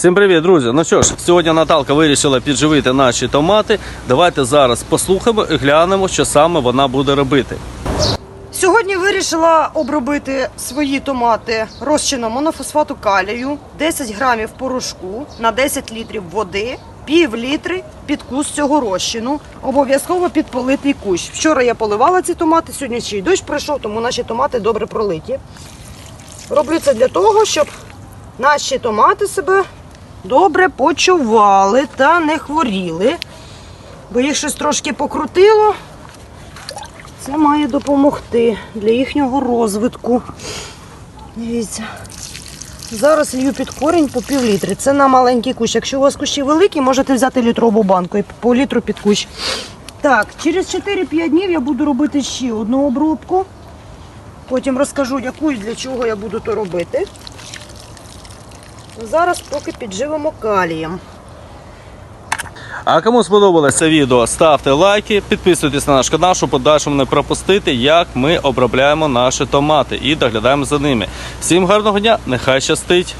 Всім привіт, друзі! Ну що ж, сьогодні Наталка вирішила підживити наші томати. Давайте зараз послухаємо і глянемо, що саме вона буде робити. Сьогодні вирішила обробити свої томати розчином монофосфату калію, 10 грамів порошку на 10 літрів води, пів літри під кус цього розчину. Обов'язково підполитий кущ. Вчора я поливала ці томати, сьогодні ще й дощ пройшов, тому наші томати добре пролиті. Роблю це для того, щоб наші томати себе добре почували та не хворіли. Бо їх щось трошки покрутило, це має допомогти для їхнього розвитку. Дивіться. Зараз лью під корінь по пів літри. Це на маленький кущ. Якщо у вас кущі великі, можете взяти літрову банку і по літру під кущ. Так, через 4-5 днів я буду робити ще одну обробку. Потім розкажу, яку і для чого я буду то робити. Зараз поки підживемо калієм. А кому сподобалося відео, ставте лайки, підписуйтесь на наш канал, щоб подальшому не пропустити, як ми обробляємо наші томати і доглядаємо за ними. Всім гарного дня, нехай щастить!